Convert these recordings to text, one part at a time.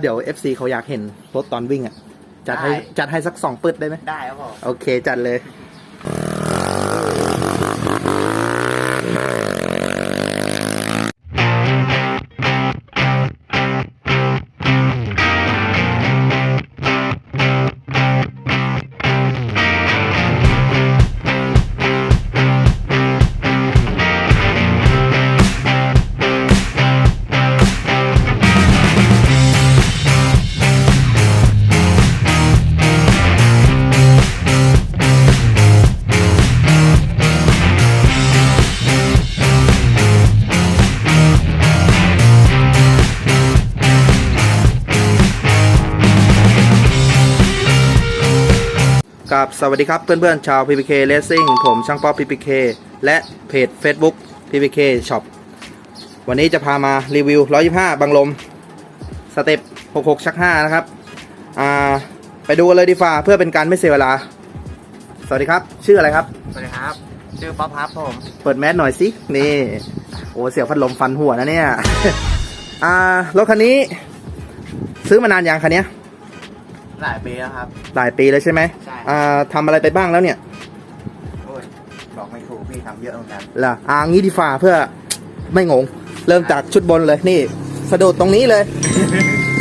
เดี๋ยว FC เขาอยากเห็นรถตอนวิ่งอะ จัดให้ได้ จัดให้สักสองปึดได้ไหมได้ครับผม โอเคจัดเลย กับสวัสดีครับเพื่อนๆชาว PPK Racing ผมช่างป๊อป PPK และเพจ Facebook PPK Shop วันนี้จะพามารีวิว 125 บังลม สเต็ป 66 ชัก 5 นะครับอ่าไปดูกันเลยดีฟ่าเพื่อเป็นการไม่เสียเวลา สวัสดีครับ ชื่ออะไรครับ สวัสดีครับ ชื่อป๊อปครับผม เปิดแมสหน่อยสิ นี่ โอ้เสียวพัดลมฟันหัวนะเนี่ย อ่ารถคันนี้ ซื้อมานานยังคันเนี้ย หลายปีแล้วครับ หลายปีแล้วใช่ไหมใช่ อ่าทำอะไรไปบ้างแล้วเนี่ยโอ้ยบอกไม่ถูกพี่ทำเยอะเหมือนกันล่ะอ่างี้ดีฝ่าเพื่อไม่งง เริ่มจากชุดบนเลยนี่ สะดุดตรงนี้เลย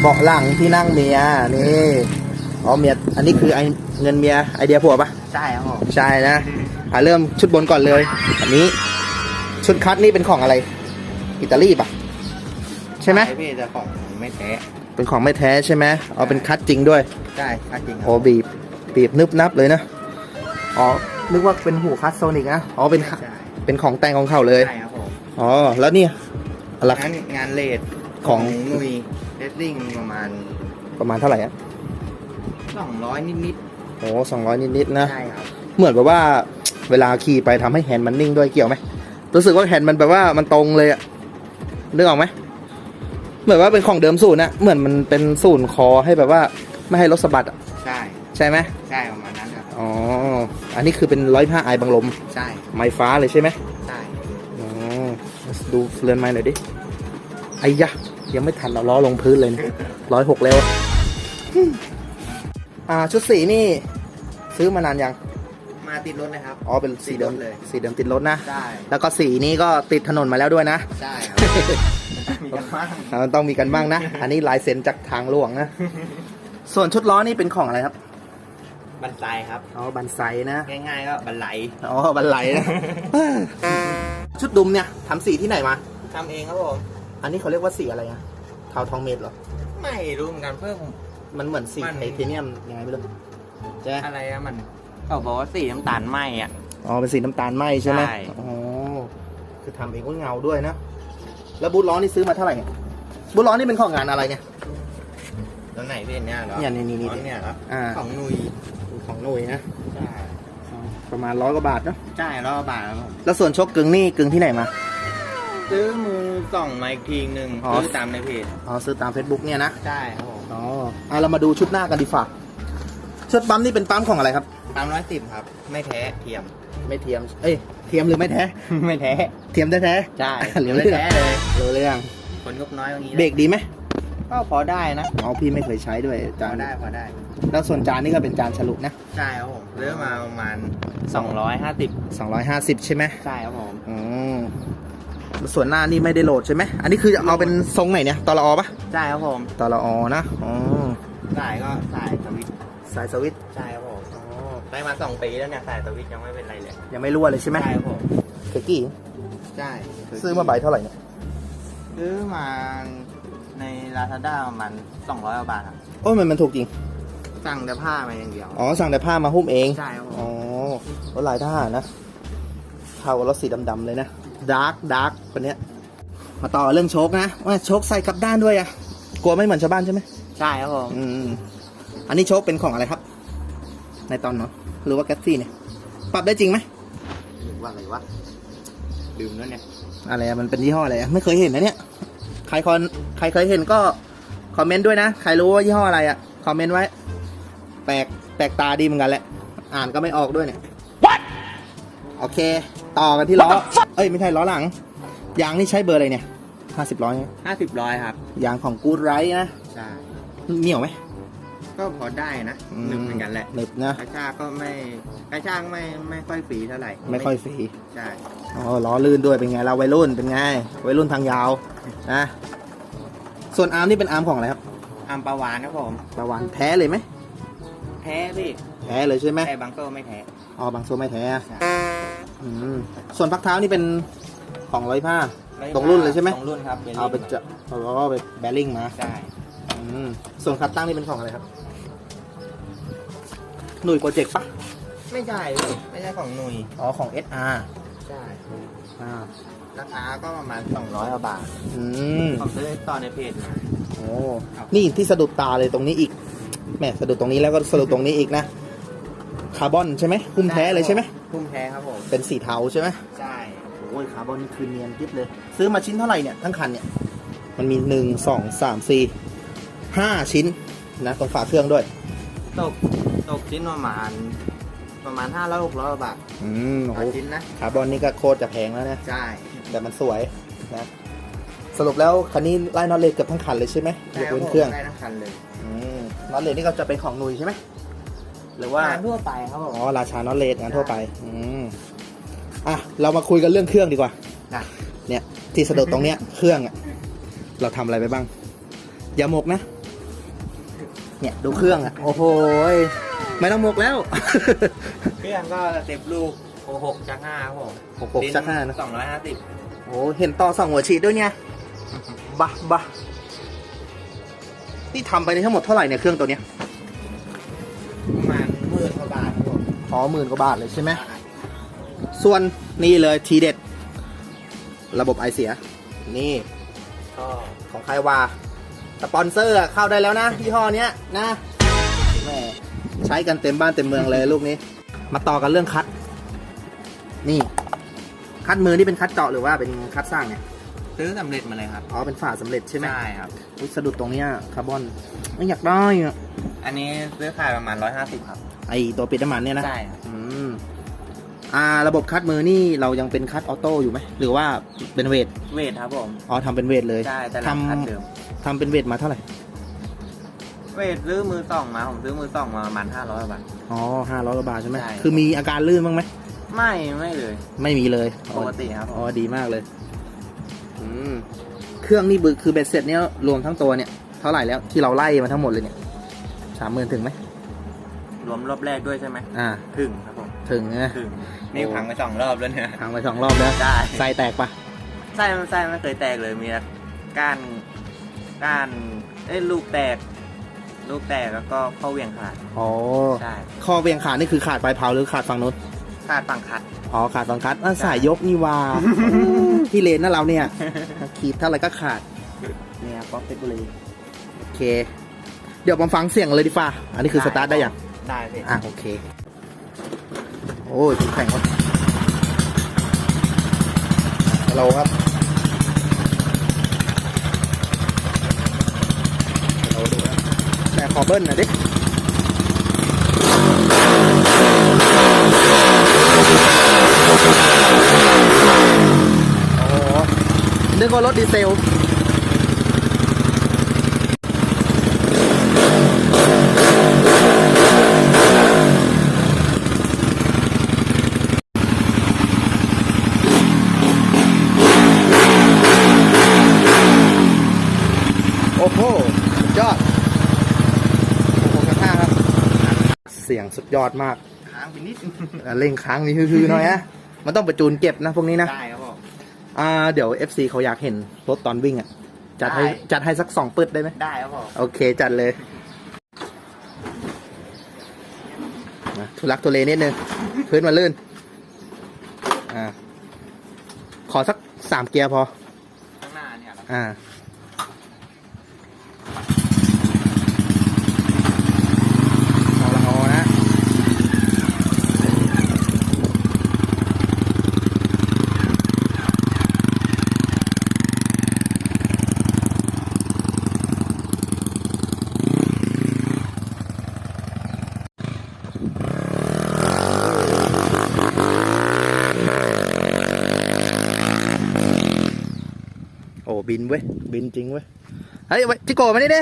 เบาะหลังที่นั่งเมียนี่อ๋อเมียอันนี้คือไอเงินเมียไอเดียผัวปะใช่ครับผมใช่นะอ่าเริ่มชุดบนก่อนเลย อันนี้ ชุดคัดนี่เป็นของอะไร อิตาลีปะใช่ไหมพี่แต่ของไม่แท้ เป็นของไม่แท้ใช่ไหมอ๋อเป็นคัดจริงด้วยใช่ค่าจริงครัโอ้บีบบีบนึบนับเลยนะอ๋อนึกว่าเป็นหูคัดโซนิกนะอ๋อเป็นใช่เป็นของแต่งของเขาเลยใช่ครับผมอ๋อแล้วเนี่ยอะไรงานงานเลดของนุยเรสซิ่งประมาณประมาณเท่าไหร่อะสองร้อยนิดโอ้สองร้อยนิดๆๆนะใช่ครับเหมือนแบบว่า เวลาขี่ไปทำให้แฮนด์มันนิ่งด้วยเกี่ยวไหมรู้สึกว่าแฮนด์มันแบบว่ามันตรงเลยอะนึกออกไหม เหมือนว่าเป็นของเดิมศูนย์นะเหมือนมันเป็นศูนย์คอให้แบบว่าไม่ให้รถสะบัดอะใช่ใช่ไหมใช่ประมาณนั้นครับอ๋ออันนี้คือเป็นร้อยผ้าไอบังลม ใช่ไม้ฟ้าเลยใช่ไหมใช่อ๋อดูเรือนไม้หน่อยดิไอ้ยะยังไม่ทันเอาล้อลงพื้นเลยร้อยหกแล้วอะอ่าชุดสีนี่ ซื้อมานานยังมาติดรถเลยครับอ๋อเป็นสีเดิมติดรถเลย สีเดิมติดรถนะใช่แล้วก็สีนี้ก็ติดถนนมาแล้วด้วยนะใช่ครับ มีกันบ้างอ่ามันต้องมีกันบ้างนะ อันนี้ลายเซ็นจากทางหลวงนะ ส่วนชุดล้อนี่เป็นของอะไรครับ บันไดครับ อ๋อบันไซนะ ง่ายๆก็บันไลอ๋อบันไหลนะ ชุดดุมเนี่ยทำสีที่ไหนมา ทำเองครับผม อันนี้เขาเรียกว่าสีอะไรอะเทาทองเมดเหรอ ไม่รู้เหมือนกันเพิ่มมันเหมือนสีมัน ไทเทเนียมยังไงไม่รู้ใช่ไหมอะไรอะมันเขาบอกว่าสีน้ำตาลไหมอะ อ๋อเป็นสีน้ำตาลไหมใช่ไหมใช่ อ๋อคือทำเองก็เงาด้วยนะ แล้วบูทล้อนี่ซื้อมาเท่าไหร่เนี่ยบูทล้อนี่เป็นของงานอะไรเนี่ยตัวไหนพี่เนี่ยเหรอเนี่ยนี่นี่นี่ อ๋อเนี่ยครับอ่า ของนุยของหน่วยนะใช่ประมาณร้อยกว่าบาทเนอะใช่รอบบาทครับผมแล้วส่วนชกกึ่งนี่กึ่งที่ไหนมา ซื้อมือสองมาอีกทีหนึ่งอ๋อ ซื้อตามในเพจอ๋อซื้อตาม Facebook เนี่ยนะใช่ครับผมอ๋ออะเรามาดูชุดหน้ากันดีฝ่าชุดปั๊มนี่เป็นปั๊มของอะไรครับ ตามร้อยสิบครับ ไม่แท้เทียม ไม่เทียม เอ้ย เทียมหรือไม่แท้ ไม่แท้ เทียมแท้แท้ใช่เหลือไม่เรื่องแท้เลยรู้เรื่อง คนงบน้อยอย่างนี้เบรกดีไหมก็พอได้นะอ๋อพี่ไม่เคยใช้ด้วยพจาอนได้พอได้ แล้วส่วนจานนี่ก็เป็นจานฉลุนะใช่ครับผมซื้อมาประมาณสองร้อยห้าสิบ250 ใช่ไหมใช่ครับผมอืมส่วนหน้านี่ไม่ได้โหลดใช่ไหมอันนี้คือเอาเป็นทรงไหนเนี่ยตลอปะใช่ครับผมตลอนะอ๋อสายก็สายสวิตช์สายสวิตช์ใช่ครับผมอ๋อ ได้มาสองปีแล้วเนี่ยสายสวิตช์ยังไม่เป็นไรเลยยังไม่รั่วเลยใช่ไหมใช่ครับผมเคกี่ใช่ซื้อมาใบเท่าไหร่เนี่ยซื้อมาในลาซาด้าประมาณสองร้อยกว่าบาทครับโอ้ยมันมันถูกจริง สั่งแต่ผ้ามาอย่างเดียว อ๋อ สั่งแต่ผ้ามาหุ้มเองใช่ครับผมอ๋อรถลายทหารนะเท่ากับรถสีดำๆเลยนะดาร์กดาร์กคนเนี้ย มาต่อเรื่องโชคนะว่าโชคใส่กลับด้านด้วยอะกลัวไม่เหมือนชาวบ้านใช่ไหมใช่ครับผมอืมอันนี้โชคเป็นของอะไรครับ ในตอนเนาะหรือว่าแก๊สซี่เนี่ย ปรับได้จริงไหมหรือว่าอะไรวะลืมแล้วเนี่ย อะไรอะมันเป็นยี่ห้ออะไรอะไม่เคยเห็นนะเนี่ย ใครคนใครเคยเห็นก็คอมเมนต์ด้วยนะ ใครรู้ว่ายี่ห้ออะไรอะคอมเมนต์ไว้ แปลกแปลกตาดีเหมือนกันแหละ อ่านก็ไม่ออกด้วยเนี่ย What โอเค ต่อกันที่ล้อ เอ้ยไม่ใช่ล้อหลัง ยางนี่ใช้เบอร์อะไรเนี่ยห้าสิบร้อยห้าสิบร้อยครับ ยางของกูดไรนะ ใช่ เหนียวไหม ก็พอได้นะอืหนึบเหมือนกันแหละหนึบนะกระชากก็ไม่กระชากไม่ไม่ค่อยฝีเท่าไหร่ไม่ค่อยฝีใช่อ๋อล้อลื่นด้วยเป็นไงเราวัยรุ่นเป็นไงวัยรุ่นทางยาวนะส่วนอาร์มนี่เป็นอาร์มของอะไรครับอัมปาวานครับผมตะวันแท้เลยไหมแท้พี่แท้เลยใช่ไหมแต่บางโซ่ไม่แท้อ๋อบางโซไม่แท้ใช่อืมส่วนพักเท้านี่เป็นของร้อยผ้า ตรงรุ่นเลยใช่ไหม ตรงรุ่นครับบลลี่เอาไปจะเอาก็ไปแบริ่งมา ใช่อืมส่วนคัดตั้งนี่เป็นของอะไรครับ หน่วยโปรเจกต์ปะไม่ใช่พี่ไม่ใช่ของหนุ่ยอ๋อของ SR ใช่อ่าราคาก็ประมาณ200กว่าบาทอืมผมซื้อตอนในเพจมา โอ้ครับ นี่ที่สะดุดตาเลยตรงนี้อีกแหมสะดุดตรงนี้แล้วก็สะดุดตรงนี้อีกนะคาร์บอนใช่ไหมคุ้มแท้เลยใช่ไหมคุ้มแท้ครับผมเป็นสีเทาใช่ไหมใช่โอ้ยคาร์บอนนี่คือเนียนกิ๊บเลย ซื้อมาชิ้นเท่าไหร่เนี่ยทั้งคันเนี่ยมันมีหนึ่งสองสามสี่ห้าชิ้นนะตรงฝาเครื่องด้วยตก ตกชิ้นประมาณ ประมาณ500 600บาทอืมโอ้ต่โหอชิ้นนะ คาร์บอนนี่ก็โคตรจะแพงแล้วนะ ใช่ แต่มันสวยนะ สรุปแล้วคันนี้ไล่น็อตเลสเกือบทั้งคันเลยใช่ไหมยกเว้นเครื่อง ได้ทั้งคันเลยอืมน็อตเลสนี่ก็จะเป็นของหนุยใช่ไหมหรือว่า งานทั่วไปครับผมอ๋อราชาน็อตเลสงานทั่วไป อืมอะ เรามาคุยกันเรื่องเครื่องดีกว่านะเนี่ย ที่สะดุดตรงเนี้ย เครื่องอะเราทำอะไรไปบ้าง อย่าหมกนะ เนี่ย ดูเครื่องอะโอ้โหย ไม่ต้องหมกแล้ว เครื่องก็เต็บลูกโอหกจักห้าครับผมหกหกจักห้านะ สองร้อยห้าสิบโอ้เห็นต่อสองหัวฉีดด้วยเนี่ยบะบะนี่ทำไปในทั้งหมดเท่าไหร่เนี่ยเครื่องตัวเนี้ยประมาณหมื่นกว่าบาทครับผมอ๋อหมื่นกว่าบาทเลยใช่ไหมส่วนนี่เลยทีเด็ด ระบบไอเสีย นี่ก็ของใครว่าสปอนเซอร์อะเข้าได้แล้วนะยี่ห้อเนี้ยนะแหม่ ใช้กันเต็มบ้านเต็มเมืองเลยลูกนี้ มาต่อกันเรื่องคัด นี่ คัดมือนี่เป็นคัดเจาะหรือว่าเป็นคัดสร้างเนี่ยซื้อสำเร็จมาเลยครับอ๋อเป็นฝาสำเร็จใช่ไหมใช่ครับ อุ๊ยสะดุดตรงเนี้ยคาร์บอนไม่อยากได้อะอันนี้ซื้อขายประมาณร้อยห้าสิบครับไอตัวปิดน้ำมันเนี่ยนะ ใช่ครับอืม อ่า ระบบคัดมือนี่เรายังเป็นคัดออโต้อยู่ไหม หรือว่าเป็นเวทเวทครับผมอ๋อทำเป็นเวทเลย ใช่แต่ทราคาเดิมำทำเป็นเวทมาเท่าไหร่ เวทซื้อมือสองมา ผมซื้อมือสองมาประมาณห้าร้อยบาท อ๋อห้าร้อยกว่าบาทใช่ไหมใช่ คือมีอาการลื่นบ้างไหมไม่ไม่เลย ไม่มีเลยปกติครับผม อ๋อดีมากเลยอืมเครื่องนี่บึคือเบ็ดเสร็จเนี่ยรวมทั้งตัวเนี่ยเท่าไหร่แล้วที่เราไล่มาทั้งหมดเลยเนี่ยสามหมื่นถึงไหมรวมรอบแรกด้วยใช่ไหมอ่า ถึงครับผมถึงนะถึงนี่พังไปสองรอบแล้วเนี่ยทางไปสองรอบแล้วได้ไส้แตกปะไส้ไส้ไม่เคยแตกเลยมีแต่ก้านก้านเอ้ยลูกแตก ลูกแตกแล้วก็เข้าเหวียงขาดอ๋อใช่ข้อเวียงขานี่คือขาดปลายเผาหรือขาดฝั่งนู้นขาดฝั่งคัด อ๋อขาดฝั่งคัดอะสายยกนี่ว่าพี่เลนนะเราเนี่ยขีดเท่าไหร่ก็ขาดเนี่ยป๊อปเพชรบุรีโอเค เดี๋ยวผมฟังเสียงเลยดีฟ้าอันนี้คือสตาร์ทได้ยังได้สิอะโอเค โอ้ยแข่งวะฮัลโหลครับเราดูนะแต่ข อเบิ้ลหน่อยดิโอ้นึกว่ารถดีเซล โอ้โหสุดยอดโอ้โหกระท่าครับ เสียงสุดยอดมากค้างไปนิดอะเร่งค้างนี่ฮือๆหน่อยนะมันต้องประจูนเก็บนะพวกนี้นะได้ครับผมอ่าเดี๋ยว FC เขาอยากเห็นรถตอนวิ่งอะจัดให้ได้จัดให้สักสองปึดได้ไหมได้ครับผมโอเคจัดเลยนะทุลักทุเลนิดนึงพื้นมันลื่นอ่าขอสักสามเกียร์พอข้างหน้าเนี่ยครับอ่าเอา บินเว้ย บินจริงเว้ย เฮ้ยจิโก้มาดิเด้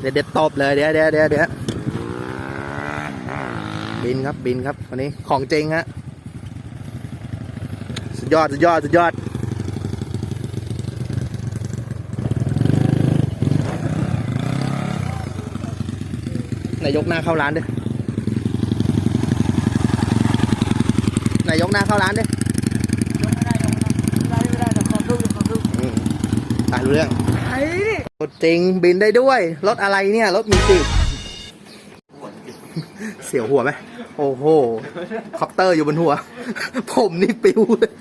เดี๋ยวเด็ดตบเลยเดี๋ยวเดี๋ยวเดี๋ยวเดี๋ยวบินครับบินครับวันนี้ของจริงฮะสุดยอดสุดยอดสุดยอดนายกหน้าเข้าร้านดินายกหน้าเข้าร้านดิ ตายรู้เรื่องรถจริงบินได้ด้วย รถอะไรเนี่ย รถมีปีกเสียวหัวไหมโอ้โหคอปเตอร์อยู่บนหัว ผมนี่ปิวเลย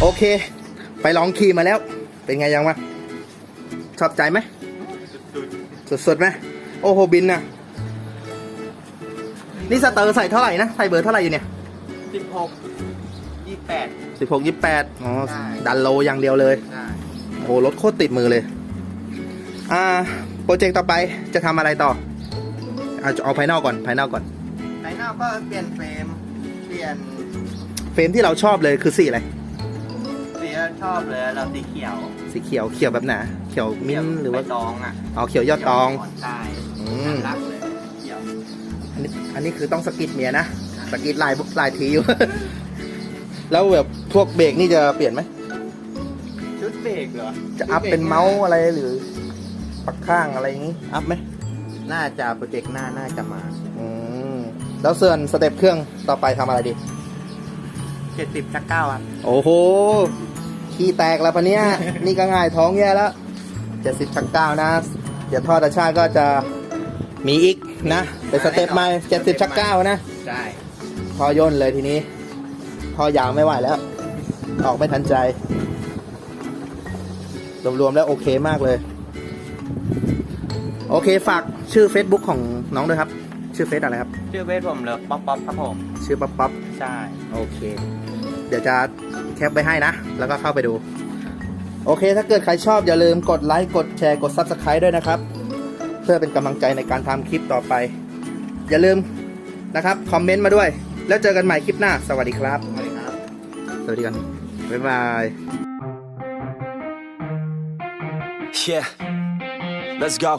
โอเค ไปลองขี่มาแล้ว เป็นไงยังวะชอบใจไหมสุดๆไหมโอ้โหบินน่ะนี่สเตอร์ใส่เท่าไหร่นะใส่เบอร์เท่าไหร่อยู่เนี่ยสิบหกยี่แปดสิบหกยี่แปดอ๋อใช่ดันโลอย่างเดียวเลยได้ โอ้รถโคตรติดมือเลย อ่าโปรเจกต์ต่อไปจะทำอะไรต่อเอาเอาภายนอกก่อนภายนอกก่อนในหน้าก็เปลี่ยนเฟรมเปลี่ยนเฟรมที่เราชอบเลยคือสีอะไรสีที่ชอบเลยเราสีเขียวสีเขียวเขียวแบบไหนเขียวมิ้นท์หรือว่าใบตองอะอ๋อเขียวยอดตองใช่อืมน่ารักเลยเขียวอันนี้อันนี้คือต้องสกิดเมียนะสกิดลายลายทีอยู่ แล้วแบบพวกเบรกนี่จะเปลี่ยนไหมชุดเบ รกเหรอจะอัพเป็นเมาส์อะไรหรือปักข้างอะไรอย่างนี้ อัพไหมน่าจะโปรเจกต์หน้าน่าจะมา อืมแล้วส่วนสเต็ปเครื่องต่อไปทำอะไรดี เจ็ดสิบชักเก้าครับโอ้โหขี้แตกแล้วปะเนี้ย นี่ก็ง่ายท้องแย่แล้วเจ็ดสิบชักเก้านะเดี๋ยวทอดตาชาติก็จะมีอีกนะเป็นสเต็ปใหม่เจ็ดสิบชักเก้านะ ใช่พอย่นเลยทีนี้ พอยาวไม่ไหวแล้ว ออกไม่ทันใจ รวมๆแล้วโอเคมากเลย โอเคฝากชื่อ Facebook ของน้องด้วยครับ ชื่อเฟซอะไรครับ ชื่อเวทผมเลยป๊อปป๊อปครับผม ชื่อป๊อปป๊อปใช่ โอเค เดี๋ยวจะแคปไปให้นะ แล้วก็เข้าไปดู โอเค ถ้าเกิดใครชอบอย่าลืมกดไลค์กดแชร์กด Subscribe ด้วยนะครับ เพื่อเป็นกำลังใจในการทำคลิปต่อไป อย่าลืมนะครับคอมเมนต์มาด้วย แล้วเจอกันใหม่คลิปหน้า สวัสดีครับ สวัสดีครับ สวัสดีกันบ๊ายบาย Yeah, let's go.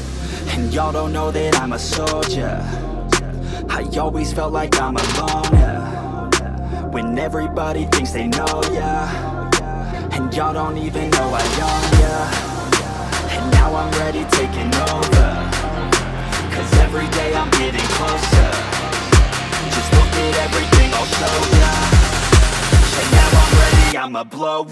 And y'all don't know that I'm a soldier. I always felt like I'm alone. yeah. When everybody thinks they know ya. And y'all don't even know I own ya. And now I'm ready taking over. Cause every day I'm getting closer. Just look at everything I'll show ya. And now I'm ready, I'ma blow